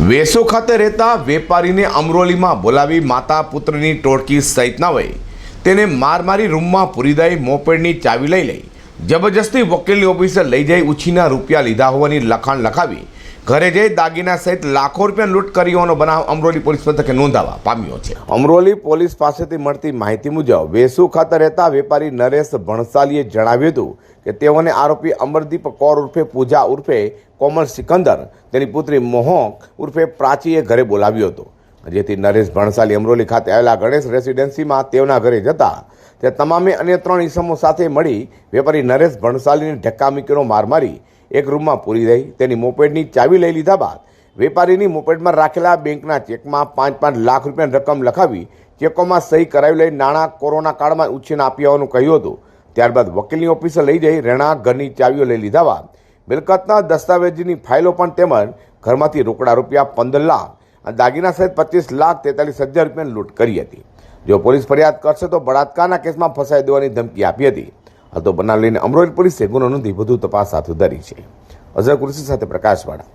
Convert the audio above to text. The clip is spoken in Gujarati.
વેસો ખાતે રહેતા વેપારીને અમરોલીમાં બોલાવી માતા પુત્રની ટોળકી સહિતના હોય તેને માર મારી રૂમમાં પૂરી દઈ મોપેડની ચાવી લઈ લઈ. જબરજસ્તી વકીલની ઓફિસે લઈ જઈ ઉછીના રૂપિયા લીધા હોવાની લખાણ લખાવી ઘરે જઈ દાગીના સહિત લાખો રૂપિયા લૂંટ કરી હોવાનો બનાવ અમરોલી પોલીસ મથકે નોંધાવા પામ્યો છે. અમરોલી પોલીસ પાસેથી મળતી માહિતી મુજબ વેસુ ખાતે રહેતા વેપારી નરેશ ભણસાલીએ જણાવ્યું હતું કે તેઓને આરોપી અમરદીપ કૌર ઉર્ફે પૂજા ઉર્ફે કોમલ સિકંદર, તેની પુત્રી મોહક ઉર્ફે પ્રાચીએ ઘરે બોલાવ્યો હતો. જેથી નરેશ ભણસાલી અમરોલી ખાતે આવેલા ગણેશ રેસિડેન્સીમાં તેઓના ઘરે જતા તે તમામે અન્ય ત્રણ ઈસમો સાથે મળી વેપારી નરેશ ભણસાલીને ધક્કામીકીનો માર મારી એક રૂમમાં પૂરી દઈ તેની મોપેડની ચાવી લઈ લીધા બાદ વેપારીની મોપેડમાં રાખેલા બેંકના ચેકમાં પાંચ પાંચ લાખ રૂપિયાની રકમ લખાવી ચેકોમાં સહી કરાવી લઈ નાણાં કોરોના કાળમાં ઉછીને આપી હોવાનું કહ્યું હતું. ત્યારબાદ વકીલની ઓફિસે લઈ જઈ રહેણાંક ઘરની ચાવીઓ લઈ લીધા બાદ મિલકતના દસ્તાવેજની ફાઇલો પણ તેમજ ઘરમાંથી રોકડા રૂપિયા પંદર લાખ અને દાગીના સહિત પચીસ લાખ તેતાલીસ હજાર રૂપિયાની લૂંટ કરી હતી. જો પોલીસ ફરિયાદ કરશે તો બળાત્કારના કેસમાં ફસાઈ દેવાની ધમકી આપી હતી. આ તો બનાવ લઈને અમરોલી પોલીસે ગુનો નોંધી વધુ તપાસ હાથ ધરી છે. અઝર કુરશી સાથે પ્રકાશવાળા.